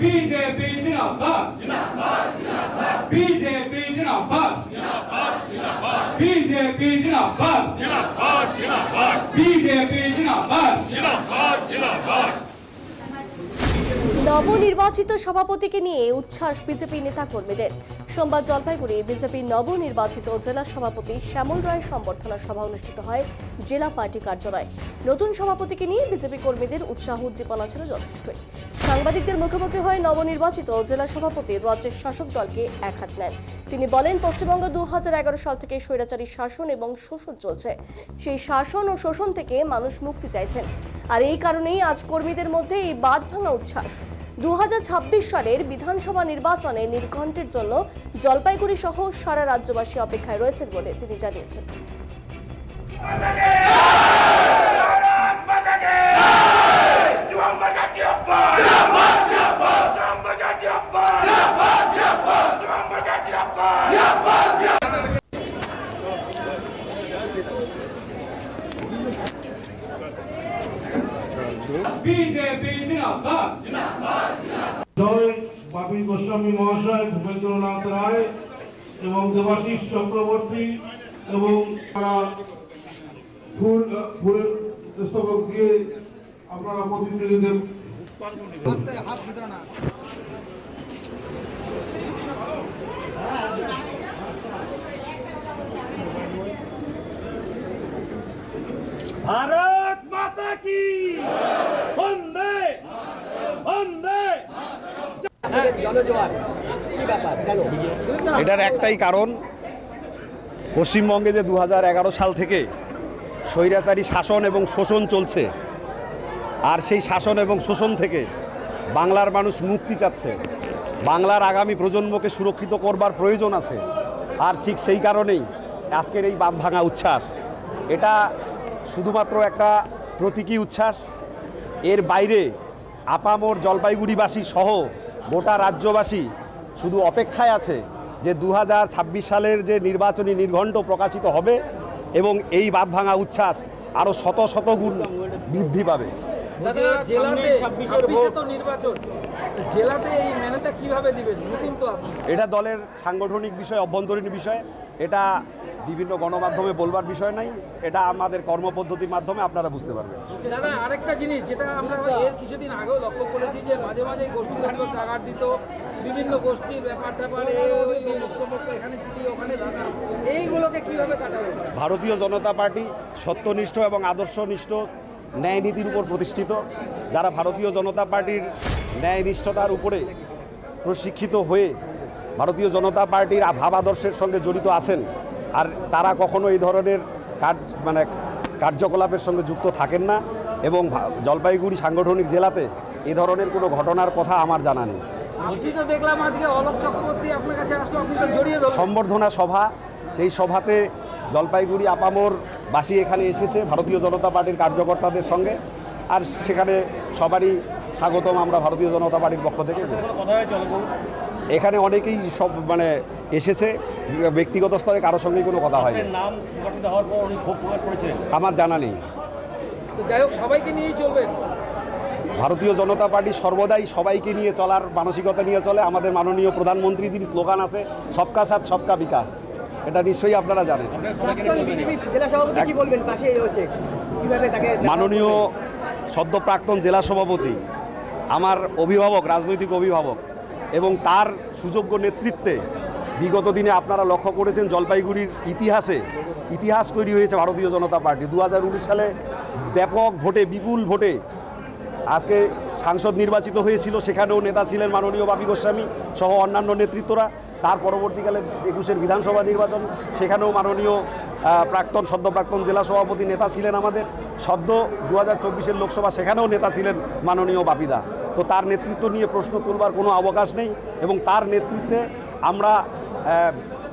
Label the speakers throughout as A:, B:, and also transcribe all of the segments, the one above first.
A: BJP জিন্দাবাদ BJP জিন্দাবাদ BJP জিন্দাবাদ বিজেপি জিন্দাবাদ
B: নবনির্বাচিত সভাপতিকে নিয়ে উচ্ছ্বাস বিজেপি নেতাকর্মীদের। সোমবার জলপাইগুড়ি বিজেপির নবনির্বাচিত জেলা সভাপতি শ্যামল রায় সম্বর্ধনা সভা অনুষ্ঠিত হয় জেলা পার্টি কার্যালয়ে। নতুন সভাপতিকে নিয়ে বিজেপি কর্মীদের উৎসাহ উদ্দীপনা ছিল যথেষ্টই। সাংবাদিকদের মুখোমুখি হয়ে নবনির্বাচিত জেলা সভাপতি রাজ্যের শাসক দলকে একহাত নেন। তিনি বলেন, পশ্চিমবঙ্গ দু হাজার এগারো সাল থেকে স্বৈরাচারী শাসন এবং শোষণ চলছে। সেই শাসন ও শোষণ থেকে মানুষ মুক্তি চাইছেন। আর এই কারণেই আজ কর্মীদের মধ্যে এই বাদ ভাঙা উচ্ছ্বাস। দু হাজার ছাব্বিশ সালের বিধানসভা নির্বাচনে নির্ঘণ্টের জন্য জলপাইগুড়ি সহ সারা রাজ্যবাসী অপেক্ষায় রয়েছেন বলে তিনি জানিয়েছেন।
C: বাপি গোস্বামী মহাশয় ভূপেন্দ্রনাথ রায় এবং দেবাশিস চক্রবর্তী এবং তারা ফুল ফুলের স্তবক দিয়ে আপনারা প্রতিনিধিদের
D: भारत माता की
E: এটার একটাই কারণ, পশ্চিমবঙ্গে যে দু হাজার এগারো সাল থেকে স্বৈরাচারী শাসন এবং শোষণ চলছে, আর সেই শাসন এবং শোষণ থেকে বাংলার মানুষ মুক্তি চাচ্ছে, বাংলার আগামী প্রজন্মকে সুরক্ষিত করবার প্রয়োজন আছে, আর ঠিক সেই কারণেই আজকের এই বাঁধ ভাঙা উচ্ছ্বাস। এটা শুধুমাত্র একটা প্রতীকী উচ্ছ্বাস, এর বাইরে আপামোর জলপাইগুড়িবাসী সহ গোটা রাজ্যবাসী শুধু অপেক্ষায় আছে যে দু হাজার ছাব্বিশ সালের যে নির্বাচনী নির্ঘণ্ট প্রকাশিত হবে এবং এই বাঁধ ভাঙা উচ্ছ্বাস আরও শত শত গুণ বৃদ্ধি পাবে। এটা দলের সাংগঠনিক বিষয় অভ্যন্তরীণ বিষয়। এটা বিভিন্ন গণমাধ্যমে বলবার বিষয় নাই। এটা আমাদের কর্মপদ্ধতির মাধ্যমে আপনারা বুঝতে পারবেন।
D: দাদা আরেকটা জিনিস যেটা আমরা এর কিছুদিন আগেও লক্ষ্য করেছি যে মাঝে মাঝে গোষ্ঠীদ্বন্দ্ব চাগার দিত বিভিন্ন গোষ্ঠীর ব্যাপার ট্যাপার এখানে চিঠি ওখানে চিঠি। এইগুলোকে কীভাবে কাটাবে?
E: ভারতীয় জনতা পার্টি সত্যনিষ্ঠ এবং আদর্শনিষ্ঠ ন্যায় নীতির উপর প্রতিষ্ঠিত। যারা ভারতীয় জনতা পার্টির ন্যায়নিষ্ঠতার উপরে প্রশিক্ষিত হয়ে ভারতীয় জনতা পার্টির ভাব আদর্শের সঙ্গে জড়িত আছেন আর তারা কখনো এই ধরনের কাজ মানে কার্যকলাপের সঙ্গে যুক্ত থাকেন না এবং জলপাইগুড়ি সাংগঠনিক জেলাতে এই ধরনের কোনো ঘটনার কথা আমার জানা নেই। সম্বর্ধনা সভা সেই সভাতে জলপাইগুড়ি আপামর বাসী এখানে এসেছে ভারতীয় জনতা পার্টির কার্যকর্তাদের সঙ্গে। আর সেখানে সবারই স্বাগতম আমরা ভারতীয় জনতা পার্টির পক্ষ থেকে। এখানে অনেকেই সব মানে এসেছে ব্যক্তিগত স্তরে কারোর সঙ্গেই কোনো কথা হয়নি।
F: নাম প্রকাশিত হওয়ার পর উনি ক্ষোভ প্রকাশ করেছিলেন?
E: আমার জানা নেই।
D: যাই হোক সবাইকে নিয়েই চলবেন।
E: ভারতীয় জনতা পার্টি সর্বদাই সবাইকে নিয়ে চলার মানসিকতা নিয়ে চলে। আমাদের মাননীয় প্রধানমন্ত্রী যিনি স্লোগান আছে সবকা সাথ সবকা বিকাশ। এটা নিশ্চয়ই আপনারা জানেন। মাননীয় সদ্য প্রাক্তন জেলা সভাপতি আমার অভিভাবক, রাজনৈতিক অভিভাবক এবং তার সুযোগ্য নেতৃত্বে বিগত দিনে আপনারা লক্ষ্য করেছেন জলপাইগুড়ির ইতিহাসে ইতিহাস তৈরি হয়েছে ভারতীয় জনতা পার্টি। দু হাজার উনিশ সালে ব্যাপক ভোটে, বিপুল ভোটে আজকে সাংসদ নির্বাচিত হয়েছিল। সেখানেও নেতা ছিলেন মাননীয় বাপি গোস্বামী সহ অন্যান্য নেতৃত্বরা। তার পরবর্তীকালে একুশের বিধানসভা নির্বাচন, সেখানেও মাননীয় প্রাক্তন, সদ্য প্রাক্তন জেলা সভাপতি নেতা ছিলেন আমাদের। সদ্য দু হাজার লোকসভা, সেখানেও নেতা ছিলেন মাননীয় বাপিদা। তো তার নেতৃত্ব নিয়ে প্রশ্ন তুলবার কোনো অবকাশ নেই এবং তার নেতৃত্বে আমরা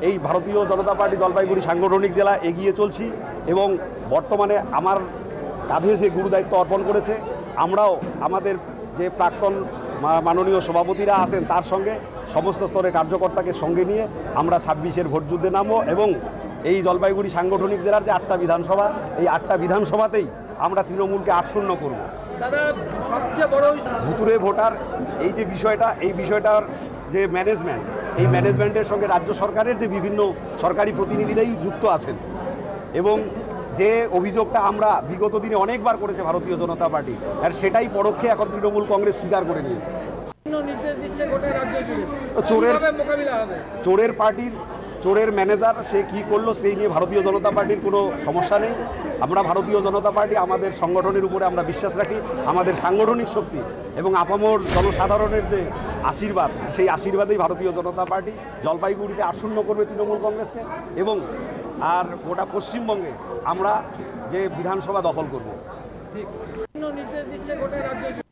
E: এই ভারতীয় জনতা পার্টি জলপাইগুড়ি সাংগঠনিক জেলা এগিয়ে চলছি এবং বর্তমানে আমার কাঁধে যে গুরু দায়িত্ব অর্পণ করেছে, আমরাও আমাদের যে প্রাক্তন মাননীয় সভাপতিরা আছেন তার সঙ্গে সমস্ত স্তরের কার্যকর্তাকে সঙ্গে নিয়ে আমরা ছাব্বিশের ভোটযুদ্ধে নামবো এবং এই জলপাইগুড়ি সাংগঠনিক জেলার যে আটটা বিধানসভা, এই আটটা বিধানসভাতেই আমরা তৃণমূলকে আটশূন্য করব।
D: দাদা সবচেয়ে বড়
E: ভুতুরে ভোটার এই যে বিষয়টা এই বিষয়টার যে ম্যানেজমেন্ট এই ম্যানেজমেন্টের সঙ্গে রাজ্য সরকারের যে বিভিন্ন সরকারি প্রতিনিধিরাই যুক্ত আছেন। এবং যে অভিযোগটা আমরা বিগত দিনে অনেকবার করেছে ভারতীয় জনতা পার্টি আর সেটাই পরোক্ষে এখন তৃণমূল কংগ্রেস স্বীকার করে নিয়েছে। চোরের- চোরের পার্টির চোরের ম্যানেজার, সে কি করল সেই নিয়ে ভারতীয় জনতা পার্টির কোনো সমস্যা নেই। আমরা ভারতীয় জনতা পার্টি আমাদের সংগঠনের উপরে আমরা বিশ্বাস রাখি, আমাদের সাংগঠনিক শক্তি এবং আপামর জনসাধারণের যে আশীর্বাদ, সেই আশীর্বাদেই ভারতীয় জনতা পার্টি জলপাইগুড়িতে আসন্ন করবে তৃণমূল কংগ্রেসকে এবং আর গোটা পশ্চিমবঙ্গে আমরা যে বিধানসভা দখল করব।
D: নির্দেশ দিচ্ছে গোটা রাজ্য